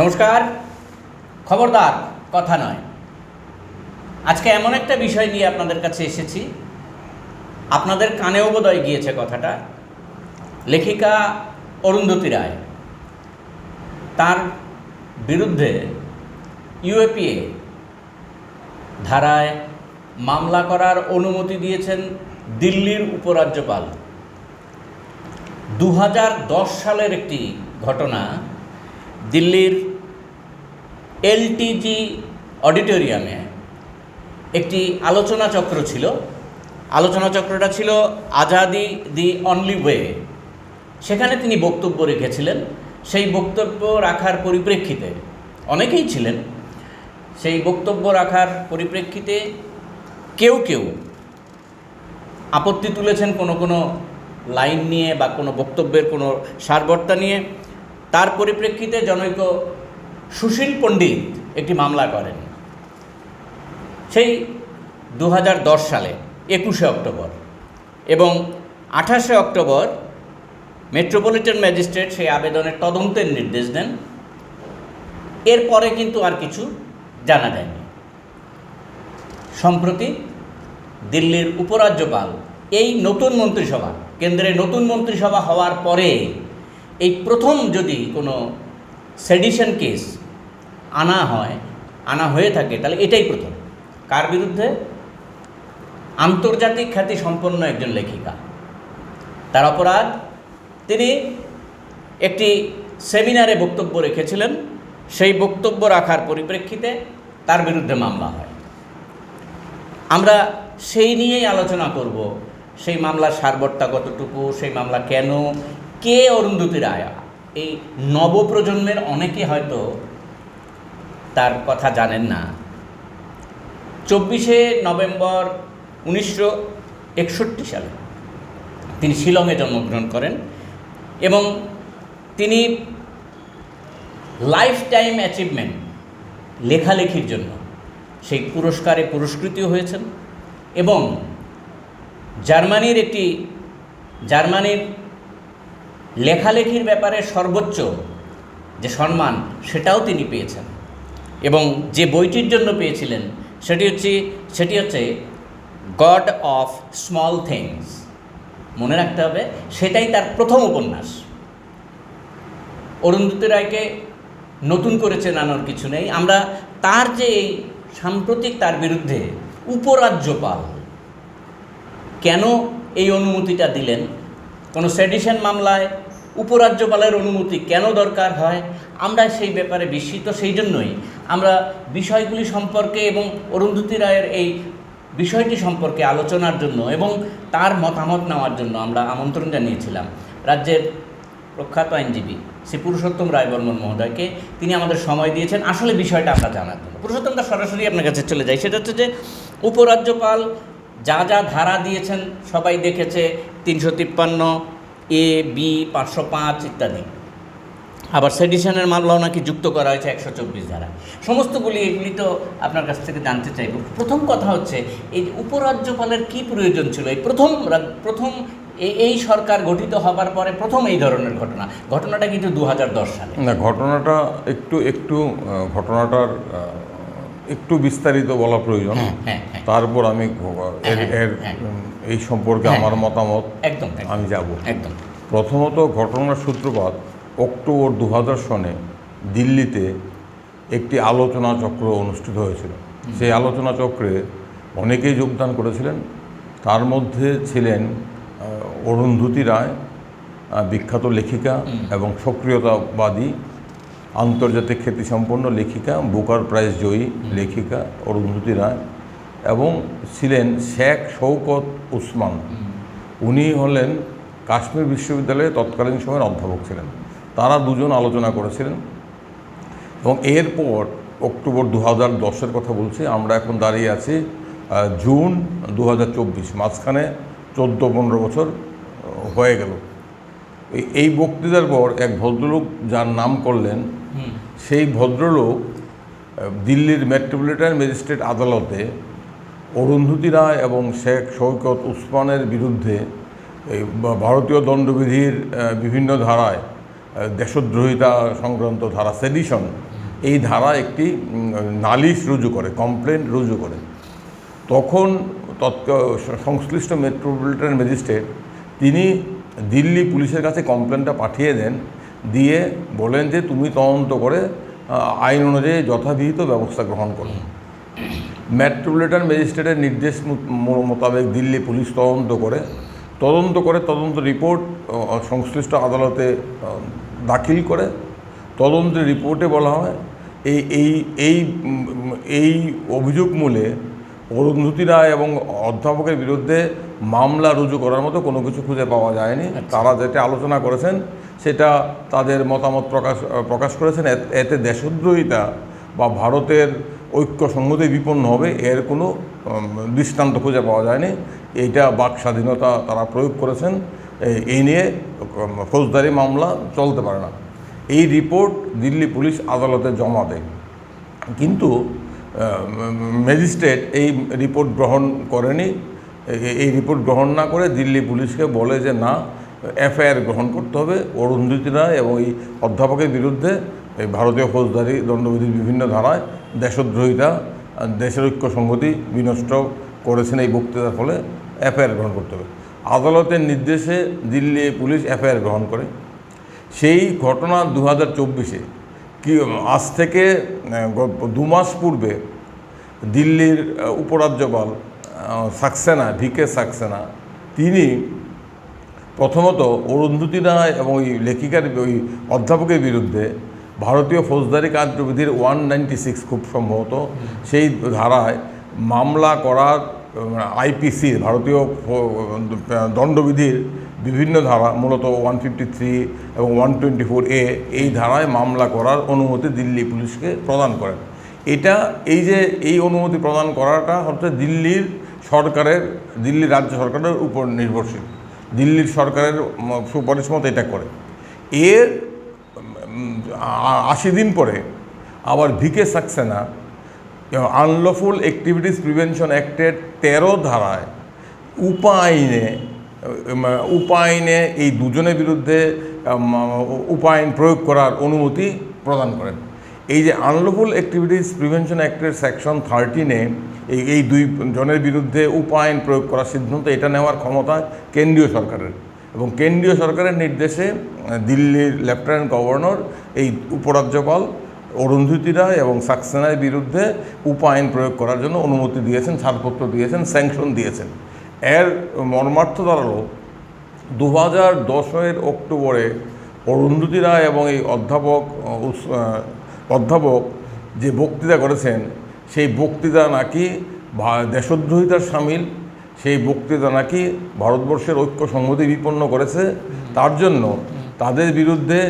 নমস্কার। খবরদার, কথা নয়। আজকে এমন একটা বিষয় নিয়ে আপনাদের কাছে এসেছি। আপনাদের কানেও বোধহয় গিয়েছে কথাটা। লেখিকা অরুন্ধতী রায় তার বিরুদ্ধে ইউএপিএ ধারায় মামলা করার অনুমতি দিয়েছেন দিল্লির উপরাজ্যপাল। দু হাজার দশ সালের একটি ঘটনা দিল্লির এলটিজি অডিটোরিয়ামে একটি আলোচনা চক্র ছিল। আলোচনা চক্রটা ছিল আজাদি দি অনলি ওয়ে। সেখানে তিনি বক্তব্য রেখেছিলেন। সেই বক্তব্য রাখার পরিপ্রেক্ষিতে অনেকেই ছিলেন। সেই বক্তব্য রাখার পরিপ্রেক্ষিতে কেউ কেউ আপত্তি তুলেছেন কোনো কোনো লাইন নিয়ে বা কোনো বক্তব্যের কোনো সারবর্তা নিয়ে। তার পরিপ্রেক্ষিতে জনৈক সুশীল পণ্ডিত একটি মামলা করেন। সেই দু হাজার দশ সালে, একুশে অক্টোবর এবং আঠাশে অক্টোবর মেট্রোপলিটন ম্যাজিস্ট্রেট সেই আবেদনের তদন্তের নির্দেশ দেন। এরপরে কিন্তু আর কিছু জানা যায়নি। সম্প্রতি দিল্লির উপরাজ্যপাল এই নতুন মন্ত্রিসভা, কেন্দ্রে নতুন মন্ত্রিসভা হওয়ার পরে এই প্রথম যদি কোনো সেডিশন কেস আনা হয়, আনা হয়ে থাকে, তাহলে এটাই প্রথম। কার বিরুদ্ধে? আন্তর্জাতিক খ্যাতি সম্পন্ন একজন লেখিকা। তার অপরাধ, তিনি একটি সেমিনারে বক্তব্য রেখেছিলেন। সেই বক্তব্য রাখার পরিপ্রেক্ষিতে তার বিরুদ্ধে মামলা হয়। আমরা সেই নিয়েই আলোচনা করব, সেই মামলার সারবর্তা কতটুকু, সেই মামলা কেন কে অরুন্ধতী রায় এই নবপ্রজন্মের অনেকে হয়তো তার কথা জানেন না। চব্বিশে নভেম্বর উনিশশো একষট্টি সালে তিনি শিলংয়ে জন্মগ্রহণ করেন এবং তিনি লাইফ টাইম অ্যাচিভমেন্ট লেখালেখির জন্য সেই পুরস্কারে পুরস্কৃতও হয়েছেন এবং জার্মানির একটি, জার্মানির লেখালেখির ব্যাপারে সর্বোচ্চ যে সম্মান, সেটাও তিনি পেয়েছেন। এবং যে বইটির জন্য পেয়েছিলেন, সেটি হচ্ছে সেটি হচ্ছে গড অফ স্মল থিংস মনে রাখতে হবে, সেটাই তার প্রথম উপন্যাস। অরুন্ধতী রায়কে নতুন করে চেনানোর কিছু নেই। আমরা তার যে এই সাম্প্রতিক তার বিরুদ্ধে উপরাজ্যপাল, কেন এই অনুমতিটা দিলেন? কোনো সেডিশন মামলায় উপরাজ্যপালের অনুমতি কেন দরকার হয়? আমরা সেই ব্যাপারে বিস্মিত, সেই জন্যই আমরা বিষয়গুলি সম্পর্কে এবং অরুন্ধতী রায়ের এই বিষয়টি সম্পর্কে আলোচনার জন্য এবং তার মতামত নেওয়ার জন্য আমরা আমন্ত্রণ জানিয়েছিলাম। রাজ্যের প্রখ্যাত আইনজীবী শ্রী পুরুষোত্তম রায়বর্মন মহোদয়কে তিনি আমাদের সময় দিয়েছেন। আসলে বিষয়টা আমরা জানার জন্য। পুরুষোত্তম দা সরাসরি আপনার কাছে চলে যাই সেটা হচ্ছে যে উপরাজ্যপাল যা যা ধারা দিয়েছেন সবাই দেখেছে, তিনশো তিপ্পান্ন এ বি পাঁচশো পাঁচ ইত্যাদি। আবার সেডিশনের মামলাও নাকি যুক্ত করা হয়েছে একশো চব্বিশ ধারা সমস্তগুলি এগুলি তো আপনার কাছ থেকে জানতে চাইব। প্রথম কথা হচ্ছে এই যে উপরাজ্যপালের কি প্রয়োজন ছিল? এই প্রথম প্রথম এই সরকার গঠিত হবার পরে প্রথম এই ধরনের ঘটনা। ঘটনাটা কিন্তু দু হাজার দশ সালে। না ঘটনাটা একটু একটু ঘটনাটার একটু বিস্তারিত বলা প্রয়োজন। হ্যাঁ, হ্যাঁ, হ্যাঁ। তারপর আমি এর এই সম্পর্কে হ্যাঁ। আমার মতামত একদম আমি যাব। একদম। প্রথমত ঘটনার সূত্রপাত অক্টোবর দু হাজার সনে দিল্লিতে একটি আলোচনা চক্র অনুষ্ঠিত হয়েছিল। সেই আলোচনা চক্রে অনেকেই যোগদান করেছিলেন। তার মধ্যে ছিলেন অরুন্ধতী রায় বিখ্যাত লেখিকা এবং সক্রিয়তাবাদী আন্তর্জাতিক খ্যাতিসম্পন্ন লেখিকা বুকার প্রাইজ জয়ী লেখিকা অরুন্ধতী রায়। এবং ছিলেন শেখ শৌকত উসমান। উনি হলেন কাশ্মীর বিশ্ববিদ্যালয়ে তৎকালীন সময়ের অধ্যাপক ছিলেন। তারা দুজন আলোচনা করেছিলেন এবং এরপর অক্টোবর দু হাজার দশের কথা বলছি আমরা এখন দাঁড়িয়ে আছি জুন দু হাজার চব্বিশ মাঝখানে চোদ্দ পনেরো বছর হয়ে গেল। এই- এই বক্তৃতার পর এক ভদ্রলোক যার নাম করলেন সেই ভদ্রলোক দিল্লির মেট্রোপলিটন ম্যাজিস্ট্রেট আদালতে অরুন্ধতী রায় এবং শেখ শৌকত উসমানের বিরুদ্ধে এই ভারতীয় দণ্ডবিধির বিভিন্ন ধারায় দেশদ্রোহিতা সংক্রান্ত ধারা সেডিশন এই ধারা একটি নালিশ রুজু করে কমপ্লেন রুজু করে। তখন তৎক, সংশ্লিষ্ট মেট্রোপলিটন ম্যাজিস্ট্রেট তিনি দিল্লি পুলিশের কাছে কমপ্লেনটা পাঠিয়ে দেন, দিয়ে বলেন যে, তুমি তদন্ত করে আইন অনুযায়ী যথাবিহিত ব্যবস্থা গ্রহণ করো। মেট্রোপলিটন ম্যাজিস্ট্রেটের নির্দেশ মোতাবেক দিল্লি পুলিশ তদন্ত করে তদন্ত করে তদন্ত রিপোর্ট সংশ্লিষ্ট আদালতে দাখিল করে। তদন্তের রিপোর্টে বলা হয় এই এই এই এই অভিযোগ মূলে অরুন্ধতী রায় এবং অধ্যাপকের বিরুদ্ধে মামলা রুজু করার মতো কোনো কিছু খুঁজে পাওয়া যায়নি। তারা যেটা আলোচনা করেছেন সেটা তাদের মতামত প্রকাশ প্রকাশ করেছেন। এতে দেশদ্রোহিতা বা ভারতের ঐক্য সংহতি বিপন্ন হবে, এর কোনো দৃষ্টান্ত খুঁজে পাওয়া যায়নি। এইটা বাক স্বাধীনতা তারা প্রয়োগ করেছেন। এই- নিয়ে ফৌজদারি মামলা চলতে পারে না। এই রিপোর্ট দিল্লি পুলিশ আদালতে জমা দেয়। কিন্তু ম্যাজিস্ট্রেট এই রিপোর্ট গ্রহণ করেনি। এই রিপোর্ট গ্রহণ না করে দিল্লি পুলিশকে বলে যে, না, এফআইআর গ্রহণ করতে হবে। অরুন্ধতী রায় এবং এই অধ্যাপকের বিরুদ্ধে ভারতীয় ফৌজদারি দণ্ডবিধির বিভিন্ন ধারায় দেশদ্রোহিতা দেশের ঐক্য সংহতি বিনষ্ট করেছেন এই বক্তৃতার ফলে এফআইআর গ্রহণ করতে হবে। আদালতের নির্দেশে দিল্লি পুলিশ এফআইআর গ্রহণ করে। সেই ঘটনা দু হাজার চব্বিশে কি, আজ থেকে দু মাস পূর্বে দিল্লির উপরাজ্যপাল সাক্সেনা, ভিকে সাক্সেনা, তিনি প্রথমত অরুন্ধতী রায় এবং ওই লেখিকার, ওই অধ্যাপকের বিরুদ্ধে ভারতীয় ফৌজদারি কার্যবিধির ওয়ান নাইনটি সিক্স খুব সম্ভবত, সেই ধারায় মামলা করার আইপিসি ভারতীয় দণ্ডবিধির বিভিন্ন ধারা, মূলত ওয়ান ফিফটি থ্রি এবং ওয়ান টোয়েন্টি ফোর এ এই ধারায় মামলা করার অনুমতি দিল্লি পুলিশকে প্রদান করেন। এটা, এই যে, এই অনুমতি প্রদান করাটা হচ্ছে দিল্লির সরকারের, দিল্লি রাজ্য সরকারের উপর নির্ভরশীল। দিল্লির সরকারের সুপারিশ মতো এটা করে। এর আশি দিন পরে আবার V K Saxena, unlawful activities prevention অ্যাক্টের তেরো ধারায় উপা আইনে উপা আইনে এই দুজনের বিরুদ্ধে উপা আইন প্রয়োগ করার অনুমতি প্রদান করেন। এই যে আনলফুল অ্যাক্টিভিটিস প্রিভেনশন অ্যাক্টের সেকশন থার্টিনে এই এই দুই জনের বিরুদ্ধে উপা আইন প্রয়োগ করার সিদ্ধান্ত এটা নেওয়ার ক্ষমতা কেন্দ্রীয় সরকারের। এবং কেন্দ্রীয় সরকারের নির্দেশে দিল্লির লেফটেন্যান্ট গভর্নর, এই উপরাজ্যপাল অরুন্ধতী রায় এবং সাক্সেনার বিরুদ্ধে উপায়ন প্রয়োগ করার জন্য অনুমতি দিয়েছেন, ছাড়পত্র দিয়েছেন, স্যাংশন দিয়েছেন। এর মর্মার্থ দাঁড়াল দু হাজার দশের অক্টোবরে অরুন্ধতী রায় এবং এই অধ্যাপক অধ্যাপক যে বক্তৃতা করেছেন, সেই বক্তৃতা নাকি দেশদ্রোহিতার সামিল সেই বক্তৃতা নাকি ভারতবর্ষের ঐক্য সংহতি বিপন্ন করেছে। তার জন্য তাদের বিরুদ্ধে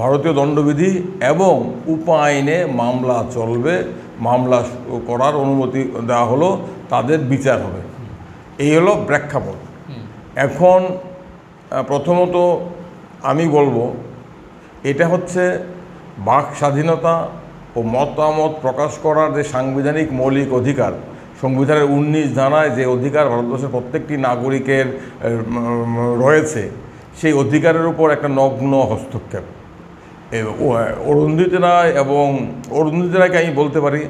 ভারতীয় দণ্ডবিধি এবং উপ আইনে মামলা চলবে, মামলা করার অনুমতি দেওয়া হলো, তাদের বিচার হবে। এই হলো প্রেক্ষাপট। এখন প্রথমত আমি বলব, এটা হচ্ছে বাক স্বাধীনতা ও মতামত প্রকাশ করার যে সাংবিধানিক মৌলিক অধিকার সংবিধানের উনিশ ধারায় যে অধিকার ভারতবর্ষের প্রত্যেকটি নাগরিকের রয়েছে, সেই অধিকারের উপর একটা নগ্ন হস্তক্ষেপ। অরুন্ধতী রায় এবং অরুন্ধতী রায়কে আমি বলতে পারি,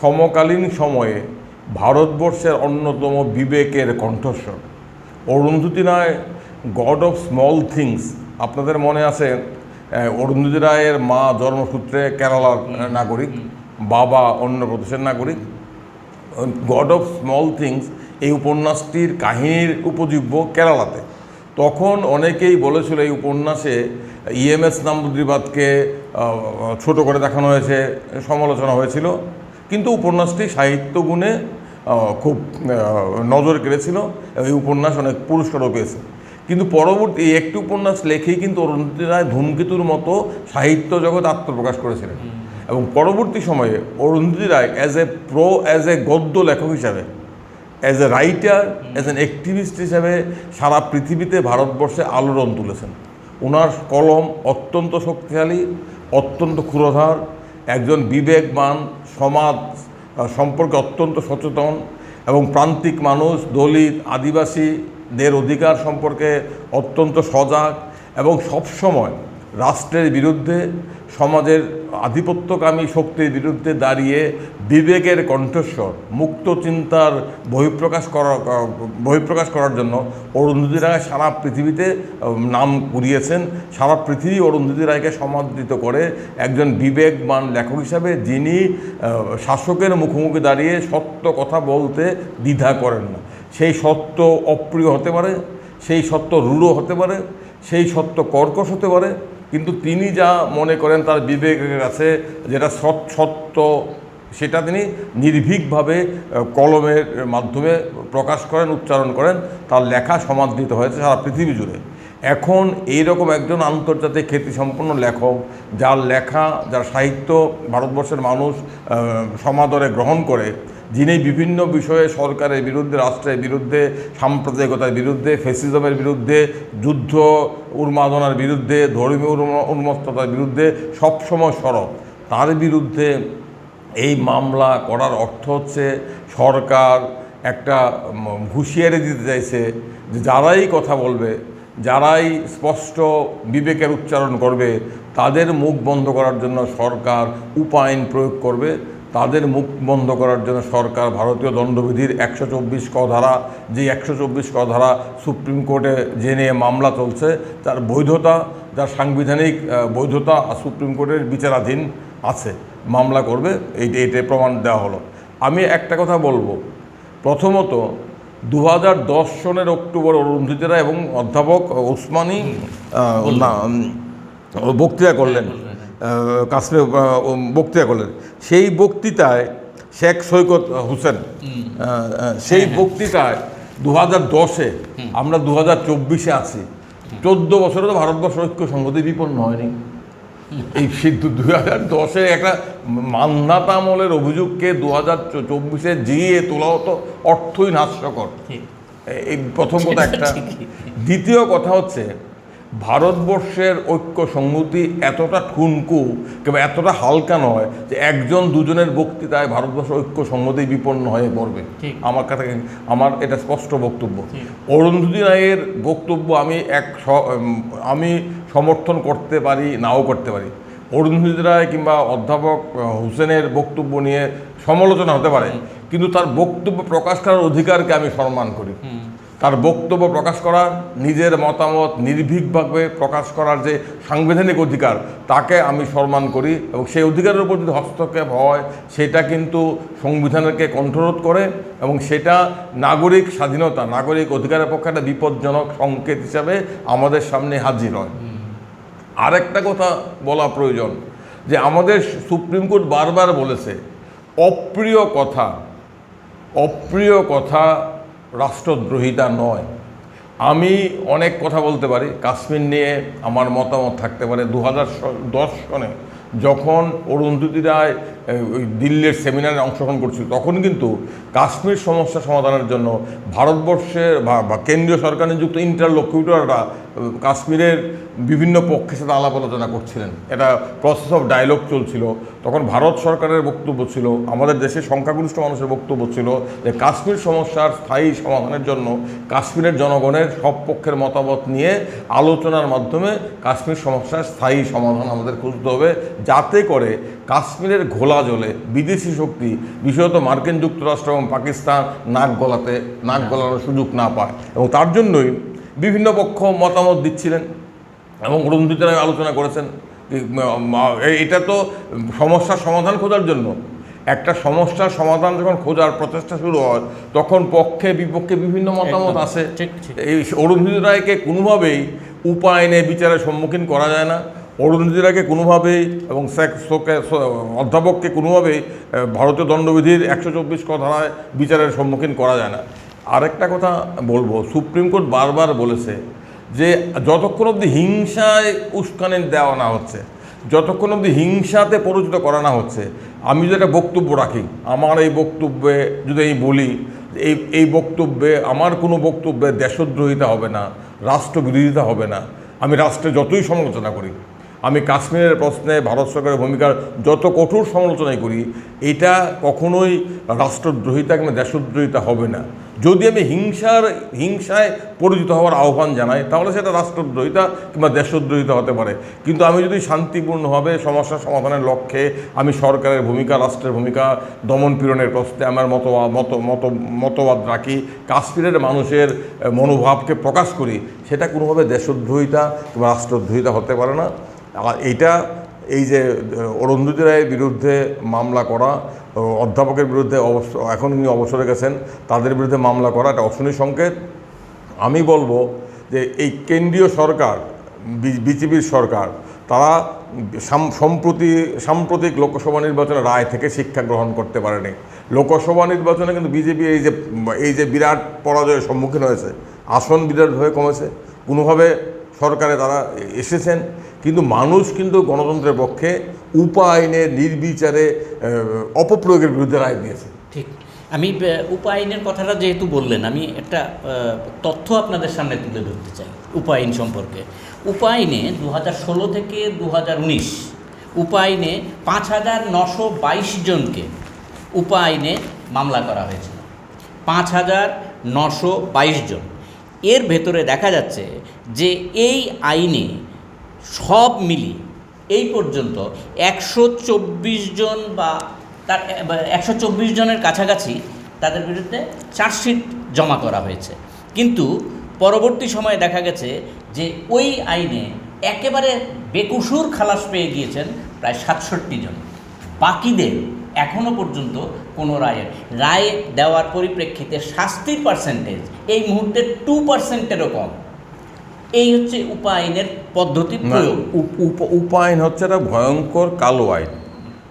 সমকালীন সময়ে ভারতবর্ষের অন্যতম বিবেকের কণ্ঠস্বর। Arundhati Roy God of small things আপনাদের মনে আছে? অরুন্ধতী রায়ের মা জন্মসূত্রে কেরালার নাগরিক, বাবা অন্য প্রদেশের নাগরিক। গড অফ স্মল থিংস এই উপন্যাসটির কাহিনীর উপজীব্য কেরালাতে। তখন অনেকেই বলেছিল এই উপন্যাসে ইএমএস নাম্বুদ্রিবাদকে ছোট করে দেখানো হয়েছে, সমালোচনা হয়েছিল। কিন্তু উপন্যাসটি সাহিত্য গুণে খুব নজর কেড়েছিল এই উপন্যাস অনেক পুরস্কারও পেয়েছে। কিন্তু পরবর্তী এই একটি উপন্যাস লেখেই কিন্তু অরুণ রায় ধূমকেতুর মতো সাহিত্য জগৎ আত্মপ্রকাশ করেছিলেন। এবং পরবর্তী সময়ে Arundhati Roy as a pro as a গদ্য লেখক হিসাবে as a writer as an activist হিসাবে সারা পৃথিবীতে ভারতবর্ষে আলোড়ন তুলেছেন। ওনার কলম অত্যন্ত শক্তিশালী, অত্যন্ত ক্ষুরধার, একজন বিবেকবান, সমাজ সম্পর্কে অত্যন্ত সচেতন এবং প্রান্তিক মানুষ, দলিত, আদিবাসীদের অধিকার সম্পর্কে অত্যন্ত সজাগ এবং সবসময় রাষ্ট্রের বিরুদ্ধে, সমাজের আধিপত্যকামী শক্তির বিরুদ্ধে দাঁড়িয়ে বিবেকের কণ্ঠস্বর, মুক্ত চিন্তার বহিঃপ্রকাশ করা, বহিঃপ্রকাশ করার জন্য অরুন্ধতী রায় সারা পৃথিবীতে নাম কুড়িয়েছেন। সারা পৃথিবী অরুন্ধতী রায়কে সমাদৃত করে একজন বিবেকবান লেখক হিসাবে যিনি শাসকের মুখোমুখি দাঁড়িয়ে সত্য কথা বলতে দ্বিধা করেন না। সেই সত্য অপ্রিয় হতে পারে, সেই সত্য রূঢ় হতে পারে, সেই সত্য কর্কশ হতে পারে কিন্তু তিনি যা মনে করেন তার বিবেকের কাছে যেটা সত্য, সেটা তিনি নির্ভীকভাবে কলমের মাধ্যমে প্রকাশ করেন, উচ্চারণ করেন, তার লেখা সমাদৃত হয়েছে সারা পৃথিবী জুড়ে। এখন এইরকম একজন আন্তর্জাতিক খ্যাতিসম্পন্ন লেখক, যার লেখা, যার সাহিত্য ভারতবর্ষের মানুষ সমাদরে গ্রহণ করে যিনি বিভিন্ন বিষয়ে সরকারের বিরুদ্ধে, রাষ্ট্রের বিরুদ্ধে, সাম্প্রদায়িকতার বিরুদ্ধে, ফেসিজমের বিরুদ্ধে, যুদ্ধ উন্মাদনার বিরুদ্ধে, ধর্মীয় উন্ম- উন্মত্ততার বিরুদ্ধে সবসময় সরব। তার বিরুদ্ধে এই মামলা করার অর্থ হচ্ছে সরকার একটা হুঁশিয়ারি দিতে চাইছে যে যারাই কথা বলবে, যারাই স্পষ্ট বিবেকের উচ্চারণ করবে, তাদের মুখ বন্ধ করার জন্য সরকার উপায়ন প্রয়োগ করবে। তাদের মুখ বন্ধ করার জন্য সরকার ভারতীয় দণ্ডবিধির একশো চব্বিশ ক ধারা, যে একশো চব্বিশ ক ধারা সুপ্রিম কোর্টে যে নিয়ে মামলা চলছে, তার বৈধতা, যার সাংবিধানিক বৈধতা সুপ্রিম কোর্টের বিচারাধীন আছে, মামলা করবে, এই এইটা প্রমাণ দেওয়া হলো। আমি একটা কথা বলব। প্রথমত দু হাজার দশ সনের অক্টোবর অরুন্ধতী রায় এবং অধ্যাপক ওসমানী বক্তৃতা করলেন। কাশ্মীর বক্তৃতা করলেন। সেই বক্তৃতায় শেখ সৈকত হোসেন আহ, আহ, সেই বক্তৃতায় দু হাজার দশে আমরা দু হাজার চব্বিশে আছি। চোদ্দ বছরে তো ভারতবর্ষ ঐক্য সংহতি বিপন্ন হয়নি। এই সিদ্ধ দু হাজার দশে একটা মান্নাত আমলের অভিযোগকে দু হাজার চব্বিশে জিয়ে তোলা হতো অর্থই নাস্যকর এই প্রথম কথা একটা। দ্বিতীয় কথা হচ্ছে ভারতবর্ষের ঐক্য সংহতি এতটা ঠুনকু কিংবা এতটা হালকা নয় যে একজন দুজনের বক্তৃতায় ভারতবর্ষ ঐক্য সংহতি বিপন্ন হয়ে পড়বে। আমার কাছে আমার এটা স্পষ্ট বক্তব্য। অরুন্ধতী রায়ের বক্তব্য আমি এক আমি সমর্থন করতে পারি নাও করতে পারি। অরুন্ধতী রায় কিংবা অধ্যাপক হোসেনের বক্তব্য নিয়ে সমালোচনা হতে পারে। কিন্তু তার বক্তব্য প্রকাশ করার অধিকারকে আমি সম্মান করি। তার বক্তব্য প্রকাশ করার, নিজের মতামত নির্ভীকভাবে প্রকাশ করার যে সাংবিধানিক অধিকার, তাকে আমি সম্মান করি এবং সেই অধিকারের উপর যদি হস্তক্ষেপ হয়, সেটা কিন্তু সংবিধানকে কণ্ঠরোধ করে এবং সেটা নাগরিক স্বাধীনতা, নাগরিক অধিকারের পক্ষে একটা বিপজ্জনক সংকেত হিসাবে আমাদের সামনে হাজির হয়। আরেকটা কথা বলা প্রয়োজন, যে আমাদের সুপ্রিম কোর্ট বারবার বলেছে, অপ্রিয় কথা অপ্রিয় কথা রাষ্ট্রদ্রোহিতা নয়। আমি অনেক কথা বলতে পারি। কাশ্মীর নিয়ে আমার মতামত থাকতে পারে। দু হাজার দশ সনে যখন অরুন্ধতী রায় ওই দিল্লির সেমিনারে অংশগ্রহণ করছিল। তখন কিন্তু কাশ্মীর সমস্যা সমাধানের জন্য ভারতবর্ষের বা কেন্দ্রীয় সরকার নিযুক্ত ইন্টারলোকিউটররা কাশ্মীরের বিভিন্ন পক্ষের সাথে আলাপ আলোচনা করছিলেন। এটা প্রসেস অফ ডায়লগ চলছিল। তখন ভারত সরকারের বক্তব্য ছিল, আমাদের দেশের সংখ্যাগরিষ্ঠ মানুষের বক্তব্য ছিল যে কাশ্মীর সমস্যার স্থায়ী সমাধানের জন্য কাশ্মীরের জনগণের সব পক্ষের মতামত নিয়ে আলোচনার মাধ্যমে কাশ্মীর সমস্যার স্থায়ী সমাধান আমাদের খুঁজতে হবে, যাতে করে কাশ্মীরের ঘোলা জলে বিদেশি শক্তি বিশেষত মার্কিন যুক্তরাষ্ট্র এবং পাকিস্তান নাক গলাতে নাক গলানোর সুযোগ না পায়। এবং তার জন্যই বিভিন্ন পক্ষ মতামত দিচ্ছিলেন এবং অরুন্ধতী রায় আলোচনা করেছেন এটা তো সমস্যার সমাধান খোঁজার জন্য। একটা সমস্যার সমাধান যখন খোঁজার প্রচেষ্টা শুরু হয় তখন পক্ষে বিপক্ষে বিভিন্ন মতামত আসে। এই অরুন্ধতী রায়কে কোনোভাবেই উপায়নে বিচারের সম্মুখীন করা যায় না। অরুন্ধতী রায়কে কোনোভাবেই এবং অধ্যাপককে কোনোভাবেই ভারতীয় দণ্ডবিধির একশো চব্বিশ ধারায় বিচারের সম্মুখীন করা যায় না। আরেকটা কথা বলব, সুপ্রিম কোর্ট বারবার বলেছে যে যতক্ষণ অবধি হিংসায় উস্কানি দেওয়া না হচ্ছে, যতক্ষণ অবধি হিংসাতে পরিচিত করা না হচ্ছে, আমি যদি একটা বক্তব্য রাখি, আমার এই বক্তব্যে যদি আমি বলি, এই এই বক্তব্যে আমার কোনো বক্তব্যে দেশদ্রোহিতা হবে না, রাষ্ট্রবিরোধিতা হবে না, আমি রাষ্ট্রে যতই সমালোচনা করি আমি কাশ্মীরের প্রশ্নে ভারত সরকারের ভূমিকার যত কঠোর সমালোচনাই করি, এটা কখনোই রাষ্ট্রদ্রোহিতা কিংবা দেশদ্রোহিতা হবে না। যদি আমি হিংসার, হিংসায় পরিচিত হওয়ার আহ্বান জানাই, তাহলে সেটা রাষ্ট্রদ্রোহিতা কিংবা দেশদ্রোহিতা হতে পারে। কিন্তু আমি যদি শান্তিপূর্ণভাবে সমস্যা সমাধানের লক্ষ্যে আমি সরকারের ভূমিকা, রাষ্ট্রের ভূমিকা, দমন পীড়নের প্রশ্নে আমার মতবাদ মত মত, মতবাদ রাখি, কাশ্মীরের মানুষের, মনোভাবকে প্রকাশ করি, সেটা কোনোভাবে দেশদ্রোহিতা কিংবা রাষ্ট্রদ্রোহিতা হতে পারে না। আর এইটা এই যে অরুন্ধতী রায়ের বিরুদ্ধে মামলা করা অধ্যাপকের বিরুদ্ধে অবশ্য এখন উনি অবসরে গেছেন, তাদের বিরুদ্ধে মামলা করা, এটা অশনি সংকেত। আমি বলব যে এই কেন্দ্রীয় সরকার বিজেপির সরকার, তারা সাম- সম্প্রতি, সাম্প্রতিক লোকসভা নির্বাচনের রায় থেকে শিক্ষা গ্রহণ করতে পারেনি। লোকসভা নির্বাচনে কিন্তু বিজেপি এই যে এই যে বিরাট পরাজয়ের সম্মুখীন হয়েছে, আসন বিরাটভাবে কমেছে। কোনোভাবে সরকারে তারা এসেছেন, কিন্তু মানুষ কিন্তু গণতন্ত্রের পক্ষে উপা আইনে নির্বিচারে অপপ্রয়োগের বিরুদ্ধে রায় দিয়েছে। ঠিক। আমি উপা আইনের কথাটা যেহেতু বললেন, আমি একটা তথ্য আপনাদের সামনে তুলে ধরতে চাই উপা আইন সম্পর্কে। উপা আইনে দু হাজার ষোলো থেকে দু হাজার উনিশ উপা আইনে পাঁচ হাজার নশো বাইশ জনকে উপা আইনে মামলা করা হয়েছিল। পাঁচ হাজার নশো বাইশ জন। এর ভেতরে দেখা যাচ্ছে যে এই আইনে সব মিলিয়ে এই পর্যন্ত একশো চব্বিশ জন বা তার একশো চব্বিশ জনের কাছাকাছি তাদের বিরুদ্ধে চার্জশিট জমা করা হয়েছে। কিন্তু পরবর্তী সময়ে দেখা গেছে যে ওই আইনে একেবারে বেকুসুর খালাস পেয়ে গিয়েছেন প্রায় সাতষট্টি জন। বাকিদের এখনও পর্যন্ত কোনো রায়ের। রায় দেওয়ার পরিপ্রেক্ষিতে শাস্তির পার্সেন্টেজ এই মুহূর্তে টু পার্সেন্টেরও কম। এই হচ্ছে উপায়নের পদ্ধতি না, প্রয়োগ। উপ- উপ- উপা হচ্ছে একটা ভয়ঙ্কর কালো আইন।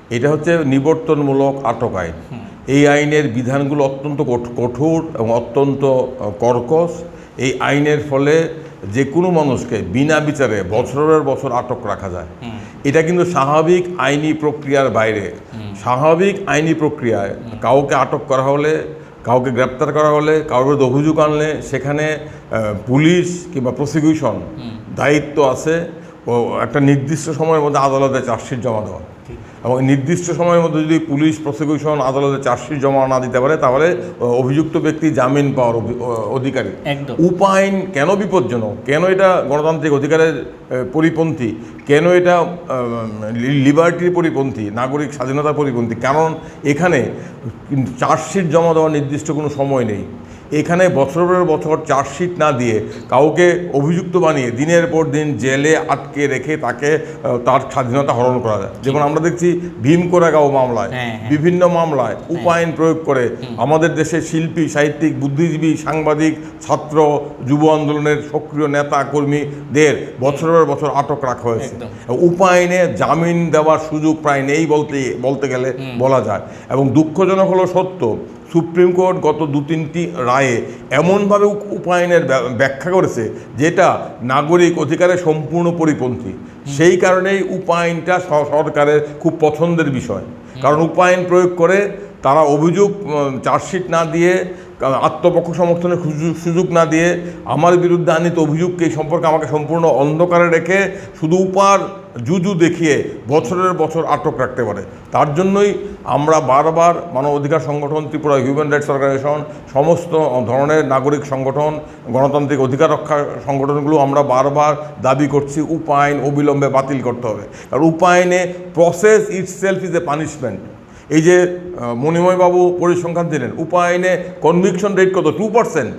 এটা হচ্ছে নিবর্তনমূলক আটক আইন। এই আইনের বিধানগুলো অত্যন্ত কঠ- কঠোর এবং অত্যন্ত কর্কশ। এই আইনের ফলে যে কোনো মানুষকে বিনা বিচারে বছরের বছর আটক রাখা যায়। এটা কিন্তু স্বাভাবিক আইনি প্রক্রিয়ার বাইরে। স্বাভাবিক আইনি প্রক্রিয়ায় কাউকে আটক করা হলে কাউকে গ্রেপ্তার করা হলে কারোর বিরুদ্ধে অভিযোগ আনলে সেখানে পুলিশ কিংবা প্রসিকিউশন দায়িত্ব আছে ও একটা নির্দিষ্ট সময়ের মধ্যে আদালতে চার্জশিট জমা দেওয়া এবং নির্দিষ্ট সময়ের মধ্যে যদি পুলিশ প্রসিকিউশন আদালতে চার্জশিট জমা না দিতে পারে তাহলে অভিযুক্ত ব্যক্তি জামিন পাওয়ার অধিকারী। উপায়ন কেন বিপজ্জনক? কেন এটা গণতান্ত্রিক অধিকারের পরিপন্থী? কেন এটা লিবার্টির পরিপন্থী? নাগরিক স্বাধীনতার পরিপন্থী? কারণ এখানে চার্জশিট জমা দেওয়ার নির্দিষ্ট কোনো সময় নেই। এখানে বছরের বছর চার্জশিট না দিয়ে কাউকে অভিযুক্ত বানিয়ে দিনের পর দিন জেলে আটকে রেখে তাকে তার স্বাধীনতা হরণ করা যায়। যেমন আমরা দেখছি ভীম কোরাগাঁও মামলায় হ্যাঁ, হ্যাঁ। বিভিন্ন মামলায় উপায়ন প্রয়োগ করে আমাদের দেশের শিল্পী সাহিত্যিক বুদ্ধিজীবী সাংবাদিক ছাত্র যুব আন্দোলনের সক্রিয় নেতা কর্মীদের বছরের বছর আটক রাখা হয়েছে। উপায়নে জামিন দেওয়ার সুযোগ প্রায় নেই বলতে বলতে গেলে বলা যায়। এবং দুঃখজনক হলো সত্য সুপ্রিম কোর্ট গত দু তিনটি রায়ে এমনভাবে উপায়নের ব্যা- ব্যাখ্যা করেছে যেটা নাগরিক অধিকারের সম্পূর্ণ পরিপন্থী। সেই কারণেই উপায়নটা সরকারের খুব পছন্দের বিষয়। কারণ উপায়ন প্রয়োগ করে তারা অভিযোগ চার্জশিট না দিয়ে আত্মপক্ষ সমর্থনের সুযোগ না দিয়ে আমার বিরুদ্ধে আনিত অভিযোগকে এই সম্পর্কে আমাকে সম্পূর্ণ অন্ধকারে রেখে শুধু উপার জুজু দেখিয়ে বছরের বছর আটক রাখতে পারে। তার জন্যই আমরা বারবার মানব অধিকার সংগঠন, ত্রিপুরা হিউম্যান রাইটস অর্গানাইজেশন সমস্ত ধরনের নাগরিক সংগঠন, গণতান্ত্রিক অধিকার রক্ষা সংগঠনগুলো আমরা বারবার দাবি করছি, উপায়ন অবিলম্বে বাতিল করতে হবে। আর উপায়নে process it self is a punishment এই যে মণিময়বাবু পরিসংখ্যান দিলেন, উপায়নে কনভিকশন রেট কত? টু পার্সেন্ট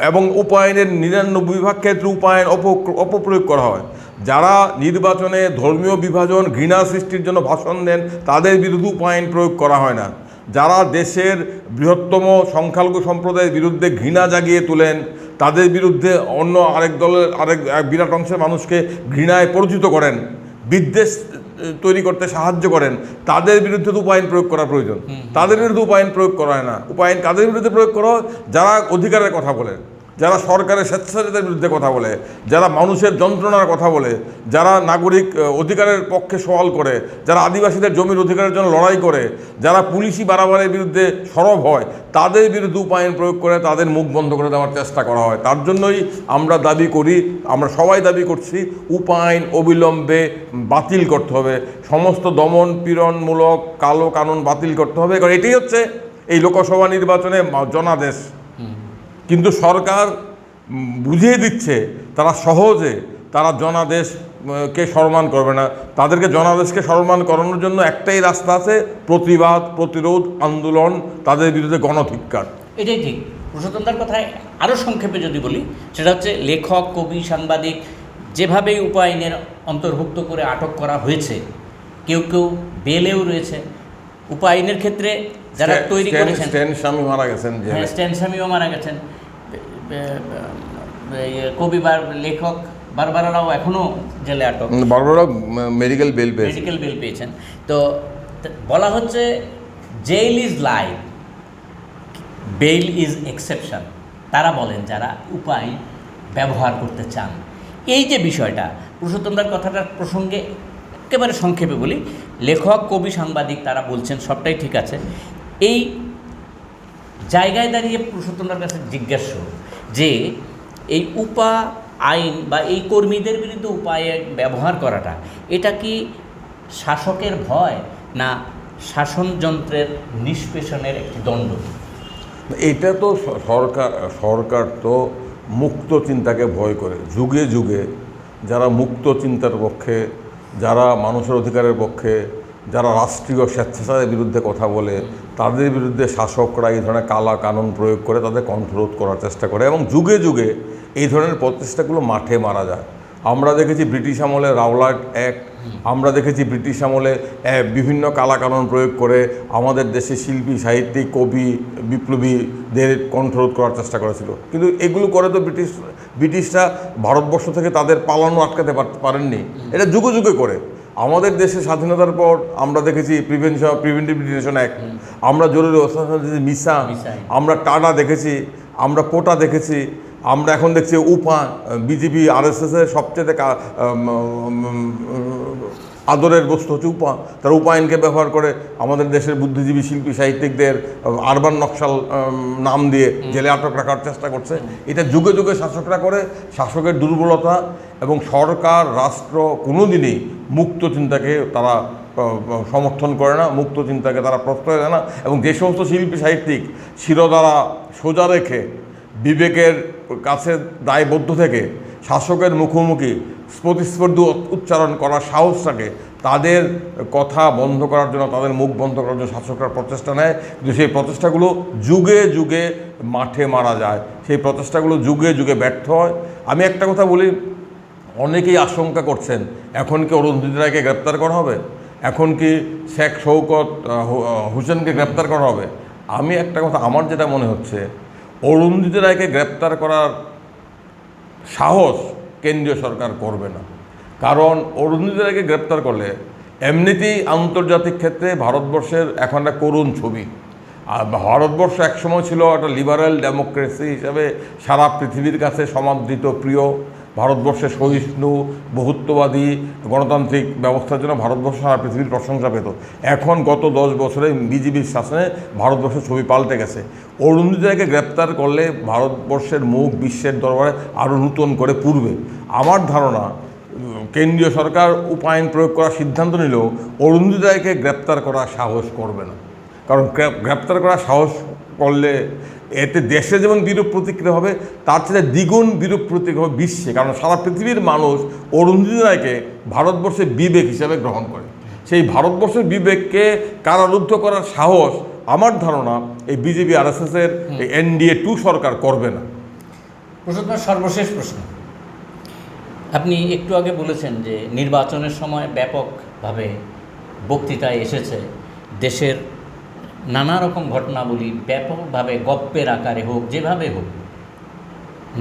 এবং উপায়নের নিরানব্বই ভাগ ক্ষেত্রে উপায়ন অপ- অপপ্রয়োগ করা হয়। যারা নির্বাচনে ধর্মীয় বিভাজন, ঘৃণা সৃষ্টির জন্য ভাষণ দেন, তাদের বিরুদ্ধে উপায়ন প্রয়োগ করা হয় না। যারা দেশের বৃহত্তম সংখ্যালঘু সম্প্রদায়ের বিরুদ্ধে ঘৃণা জাগিয়ে তোলেন, তাদের বিরুদ্ধে অন্য আরেক দলের, আরেক বিরাট অংশের মানুষকে ঘৃণায় পরিচিত করেন। বিদ্বেষ তৈরি করতে সাহায্য করেন তাদের বিরুদ্ধে তো উপায়ন প্রয়োগ করা প্রয়োজন। তাদের বিরুদ্ধে উপায়ন প্রয়োগ করা হয় না। উপায়ন কাদের বিরুদ্ধে প্রয়োগ করো যারা অধিকারের কথা বলেন যারা সরকারের স্বেচ্ছাচারিতার বিরুদ্ধে কথা বলে, যারা মানুষের যন্ত্রণার কথা বলে, যারা নাগরিক অধিকারের পক্ষে সওয়াল করে, যারা আদিবাসীদের জমির অধিকারের জন্য লড়াই করে, যারা পুলিশি বাড়াবাড়ির বিরুদ্ধে সরব হয়, তাদের বিরুদ্ধে উপায়ন প্রয়োগ করে তাদের মুখ বন্ধ করে দেওয়ার চেষ্টা করা হয়। তার জন্যই আমরা দাবি করি, আমরা সবাই দাবি করছি, উপায়ন অবিলম্বে বাতিল করতে হবে। সমস্ত দমন, পীড়নমূলক, কালো কানুন বাতিল করতে হবে। কারণ এটাই হচ্ছে এই লোকসভা নির্বাচনে জনাদেশ। কিন্তু সরকার বুঝিয়ে দিচ্ছে তারা সহজে তারা জনাদেশ উম, কে সম্মান করবে না। তাদেরকে জনাদেশকে সম্মান করানোর জন্য একটাই রাস্তা আছে প্রতিবাদ প্রতিরোধ আন্দোলন তাদের বিরুদ্ধে গণধিকার এটাই ঠিক। পুরুষোত্তমদার কথায় আরও সংক্ষেপে যদি বলি সেটা হচ্ছে লেখক কবি সাংবাদিক যেভাবেই উপায়নের অন্তর্ভুক্ত করে আটক করা হয়েছে কেউ কেউ বেলেও রয়েছে। উপায়নের ক্ষেত্রে যারা তৈরি করেছেন স্ট্যান স্বামী মারা গেছেন হ্যাঁ স্ট্যান স্বামীও মারা গেছেন। কবি লেখক বারবারাও এখনও জেলে আটক। বড় মেডিকেল বেল পেয়েছে মেডিকেল বিল পেয়েছেন। তো বলা হচ্ছে jail is life bail is exception তারা বলেন যারা উপায় ব্যবহার করতে চান। এই যে বিষয়টা পুরুষোত্তমদার কথাটার প্রসঙ্গে একেবারে সংক্ষেপে বলি লেখক কবি সাংবাদিক তারা বলছেন সবটাই ঠিক আছে। এই জায়গায় দাঁড়িয়ে পুরুষোত্তমদার কাছে জিজ্ঞাস্য যে এই উপা আইন বা এই কর্মীদের বিরুদ্ধে উপায়ে ব্যবহার করাটা, এটা কি শাসকের ভয় না শাসনযন্ত্রের নিষ্পেষণের একটি দণ্ড? এটা তো সরকার সরকার তো মুক্ত চিন্তাকে ভয় করে। যুগে যুগে যারা মুক্ত চিন্তার পক্ষে, যারা মানুষের অধিকারের পক্ষে যারা রাষ্ট্রীয় স্বেচ্ছাচারের বিরুদ্ধে কথা বলে, তাদের বিরুদ্ধে শাসকরা এই ধরনের কালা কানুন প্রয়োগ করে তাদের কণ্ঠরোধ করার চেষ্টা করে এবং যুগে যুগে এই ধরনের প্রচেষ্টাগুলো মাঠে মারা যায়। আমরা দেখেছি ব্রিটিশ আমলে রাওলাট অ্যাক্ট আমরা দেখেছি ব্রিটিশ আমলে বিভিন্ন কালাকানুন প্রয়োগ করে আমাদের দেশে শিল্পী, সাহিত্যিক, কবি, বিপ্লবীদের কণ্ঠরোধ করার চেষ্টা করেছিল। কিন্তু এগুলো করে তো ব্রিটিশ, ব্রিটিশরা ভারতবর্ষ থেকে তাদের পালানো আটকাতে পার- পারেননি। এটা যুগে যুগে করে। আমাদের দেশে স্বাধীনতার পর আমরা দেখেছি প্রিভেনশন প্রিভেন্টিভ ডিটেনশন অ্যাক্ট আমরা জরুরি অবস্থা মিসা মিসা। আমরা টাটা দেখেছি আমরা কোটা দেখেছি আমরা এখন দেখছি উপা বিজেপি আরএসএসের সবচেয়ে আদরের বস্তু হচ্ছে উপা তারা উপায়নকে ব্যবহার করে আমাদের দেশের বুদ্ধিজীবী শিল্পী সাহিত্যিকদের আরবান নকশাল নাম দিয়ে জেলে আটক রাখার চেষ্টা করছে। এটা যুগে যুগে শাসকরা করে শাসকের দুর্বলতা এবং সরকার রাষ্ট্র কোনোদিনই মুক্ত চিন্তাকে তারা সমর্থন করে না মুক্ত চিন্তাকে তারা প্রশ্রয় দেয় না এবং যে সমস্ত শিল্পী সাহিত্যিক শিরোদ্বারা সোজা রেখে বিবেকের কাছে দায়বদ্ধ থেকে শাসকের মুখোমুখি প্রতিস্পর্ধী উচ্চারণ করার সাহস থাকে, তাদের কথা বন্ধ করার জন্য, তাদের মুখ বন্ধ করার জন্য শাসকরা প্রচেষ্টা নেয়। কিন্তু সেই প্রচেষ্টাগুলো যুগে যুগে মাঠে মারা যায়। সেই প্রচেষ্টাগুলো যুগে যুগে ব্যর্থ হয়। আমি একটা কথা বলি, অনেকেই আশঙ্কা করছেন, এখন কি অরুন্ধতি রায়কে গ্রেপ্তার করা হবে? এখন কি শেখ শৌকত হোসেনকে গ্রেপ্তার করা হবে? আমি একটা কথা, আমার যেটা মনে হচ্ছে, অরুন্ধতি রায়কে গ্রেপ্তার করার সাহস কেন্দ্রীয় সরকার করবে না। কারণ অরুন্ধতি গ্রেপ্তার করলে এমনিতেই আন্তর্জাতিক ক্ষেত্রে ভারতবর্ষের এখন একটা করুণ ছবি। আর ভারতবর্ষ একসময় ছিল একটা লিবারেল ডেমোক্রেসি হিসাবে সারা পৃথিবীর কাছে সমাদৃত, প্রিয়। ভারতবর্ষে সহিষ্ণু, বহুত্ববাদী গণতান্ত্রিক ব্যবস্থার জন্য ভারতবর্ষ সারা পৃথিবীর প্রশংসা পেত। এখন গত দশ বছরে বিজেপির শাসনে ভারতবর্ষের ছবি পাল্টে গেছে। অরুন্ধতি রায়কে গ্রেপ্তার করলে ভারতবর্ষের মুখ বিশ্বের দরবারে আরও নূতন করে পূর্বে আমার ধারণা, কেন্দ্রীয় সরকার উপায়ন প্রয়োগ করার সিদ্ধান্ত নিলেও অরুন্ধতি রায়কে গ্রেপ্তার করার সাহস করবে না। কারণ গ্রেপ্তার করার সাহস করলে এতে দেশে যেমন বিরূপ প্রতিক্রিয়া হবে, তার চেয়ে দ্বিগুণ বিরূপ প্রতিক্রিয়া হবে বিশ্বে। কারণ সারা পৃথিবীর মানুষ অরুন্ধতি রায়কে ভারতবর্ষের বিবেক হিসাবে গ্রহণ করে। সেই ভারতবর্ষের বিবেককে কারারুদ্ধ করার সাহস আমার ধারণা এই বিজেপি আর আরএসএসের এই এনডিএ টু সরকার করবে না। সর্বশেষ প্রশ্ন। আপনি একটু আগে বলেছেন যে নির্বাচনের সময় ব্যাপকভাবে বক্তৃতায় এসেছে দেশের নানা রকম ঘটনাবলী ব্যাপকভাবে গপ্পের আকারে হোক, যেভাবে হোক,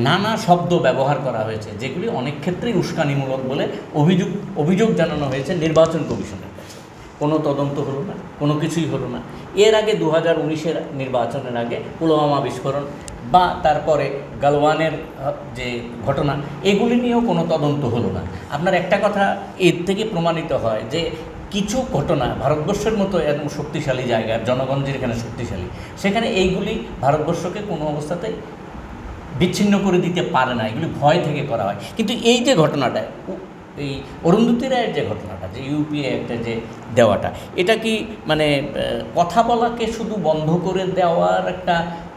নানা শব্দ ব্যবহার করা হয়েছে, যেগুলি অনেক ক্ষেত্রেই উস্কানিমূলক বলে অভিযোগ অভিযোগ জানানো হয়েছে নির্বাচন কমিশনের কাছে। কোনো তদন্ত হলো না, কোনো কিছুই হলো না। এর আগে দু হাজার উনিশের নির্বাচনের আগে পুলওয়ামা বিস্ফোরণ বা তারপরে গালওয়ানের যে ঘটনা, এগুলি নিয়েও কোনো তদন্ত হলো না। আপনার একটা কথা এর থেকে প্রমাণিত হয় যে কিছু ঘটনা ভারতবর্ষের মতো এরকম শক্তিশালী জায়গা জনগণ যেখানে শক্তিশালী, সেখানে এইগুলি ভারতবর্ষকে কোনো অবস্থাতেই বিচ্ছিন্ন করে দিতে পারে না, এগুলি ভয় থেকে করা হয়। কিন্তু এই যে ঘটনাটা এই অরুন্ধতী রায়ের যে ঘটনাটা, যে ইউপিএ একটা যে দেওয়াটা, এটা কি মানে কথা বলাকে শুধু বন্ধ করে দেওয়ার একটা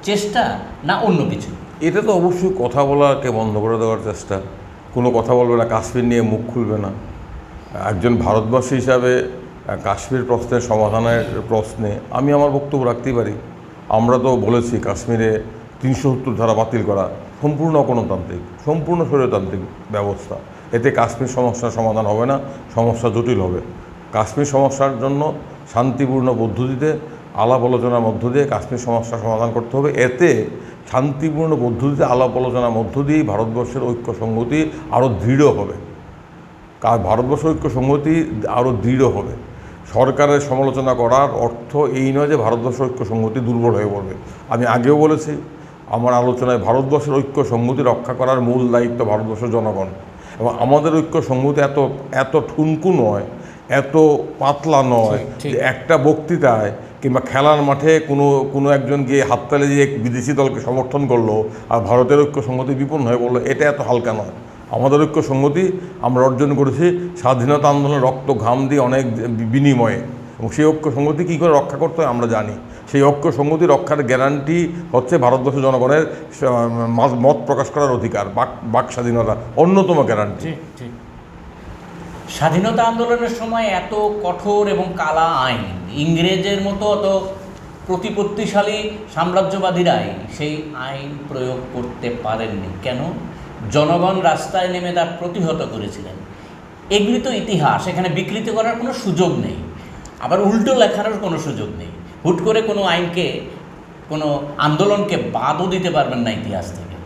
চেষ্টা না অন্য কিছু? এটা তো অবশ্যই কথা বলাকে বন্ধ করে দেওয়ার চেষ্টা। কোনো কথা বলবে না, কাশ্মীর নিয়ে মুখ খুলবে না। একজন ভারতবাসী হিসাবে কাশ্মীর প্রশ্নের সমাধানের প্রশ্নে আমি আমার বক্তব্য রাখতেই পারি। আমরা তো বলেছি কাশ্মীরে তিনশো সত্তর ধারা বাতিল করা সম্পূর্ণ গণতান্ত্রিক সম্পূর্ণ স্বৈরতান্ত্রিক ব্যবস্থা। এতে কাশ্মীর সমস্যার সমাধান হবে না, সমস্যা জটিল হবে। কাশ্মীর সমস্যার জন্য শান্তিপূর্ণ পদ্ধতিতে আলাপ আলোচনার মধ্য দিয়ে কাশ্মীর সমস্যার সমাধান করতে হবে। এতে শান্তিপূর্ণ পদ্ধতিতে আলাপ আলোচনার মধ্য দিয়েই ভারতবর্ষের ঐক্য সংহতি আরও দৃঢ় হবে। ভারতবর্ষ ঐক্য সংহতি আরও দৃঢ় হবে। সরকারের সমালোচনা করার অর্থ এই নয় যে ভারতবর্ষ ঐক্য সংহতি দুর্বল হয়ে পড়বে। আমি আগেও বলেছি আমার আলোচনায় ভারতবর্ষের ঐক্য সংহতি রক্ষা করার মূল দায়িত্ব ভারতবর্ষের জনগণ। এবং আমাদের ঐক্য সংহতি এত এত ঠুনকু নয় এত পাতলা নয় একটা বক্তৃতায় কিংবা খেলার মাঠে কোনো কোনো একজন গিয়ে হাততালি দিয়ে বিদেশি দলকে সমর্থন করল আর ভারতের ঐক্য সংহতি বিপন্ন হয়ে পড়ল এটা এত হালকা নয়। আমাদের ঐক্য সংহতি আমরা অর্জন করেছি। স্বাধীনতা আন্দোলনের রক্ত ঘাম দিয়ে অনেক বিনিময়ে। এবং সেই ঐক্য সংহতি কী করে রক্ষা করতে হয় আমরা জানি। সেই ঐক্য সংগতি রক্ষার গ্যারান্টি হচ্ছে ভারতবর্ষের জনগণের মত- প্রকাশ করার অধিকার, বাক বাক স্বাধীনতা, অন্যতম গ্যারান্টি। স্বাধীনতা আন্দোলনের সময় এত কঠোর এবং কালা আইন, ইংরেজের মতো অত প্রতিপত্তিশালী সাম্রাজ্যবাদীরাই সেই আইন প্রয়োগ করতে পারেননি। কেন? জনগণ রাস্তায় নেমে তার প্রতিহত করেছিলেন। এগুলি তো ইতিহাস, এখানে বিকৃতি করার কোনো সুযোগ নেই। আবার উল্টো লেখারও কোনো সুযোগ নেই। হুট করে কোনো আইনকে, কোনো আন্দোলনকে বাদও দিতে পারবেন না ইতিহাস থেকে।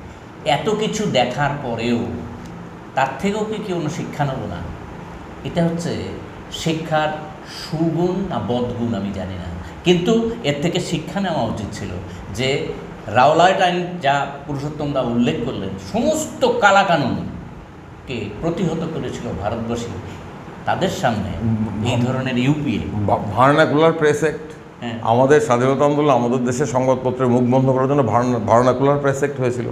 এত কিছু দেখার পরেও তার থেকেও কি কেউ শিক্ষা নেব না? এটা হচ্ছে শিক্ষার সুগুণ না বদগুণ আমি জানি না। কিন্তু এর থেকে শিক্ষা নেওয়া উচিত ছিল যে রাওলাইট আইন যা পুরুষোত্তম দা উল্লেখ করলেন সমস্ত কালাকানুনকে প্রতিহত করেছিল ভারতবর্ষী। তাদের সামনে এই ধরনের ইউপিএ। ভার্নাকুলার প্রেস অ্যাক্ট হ্যাঁ। আমাদের স্বাধীনতা আন্দোলন আমাদের দেশের সংবাদপত্রের মুখ বন্ধ করার জন্য ভার্নাকুলার প্রেস অ্যাক্ট হয়েছিল।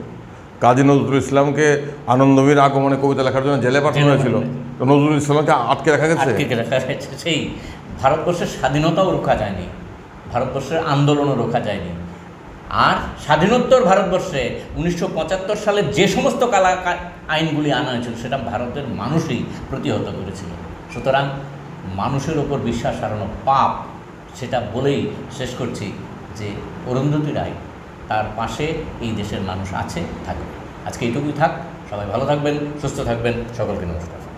কাজী নজরুল ইসলামকে আনন্দমীর আগমনে কবিতা লেখার জন্য জেলে পাঠানো হয়েছিল। তো নজরুল ইসলামকে আটকে রাখা গেছে? আটকে রাখা হয়েছে সেই ভারতবর্ষের স্বাধীনতাও রক্ষা যায়নি। ভারতবর্ষের আন্দোলনও রক্ষা যায়নি। আর স্বাধীনোত্তর ভারতবর্ষে উনিশশো পঁচাত্তর সালে যে সমস্ত কালা আইনগুলি আনা হয়েছিল, সেটা ভারতের মানুষই প্রতিহত করেছিল। সুতরাং মানুষের ওপর বিশ্বাস হারানো পাপ, সেটা বলেই শেষ করছি যে অরুন্ধতী রায় তার পাশে এই দেশের মানুষ আছে, থাকবে। আজকে এইটুকুই থাক, সবাই ভালো থাকবেন, সুস্থ থাকবেন, সকলকে নমস্কার।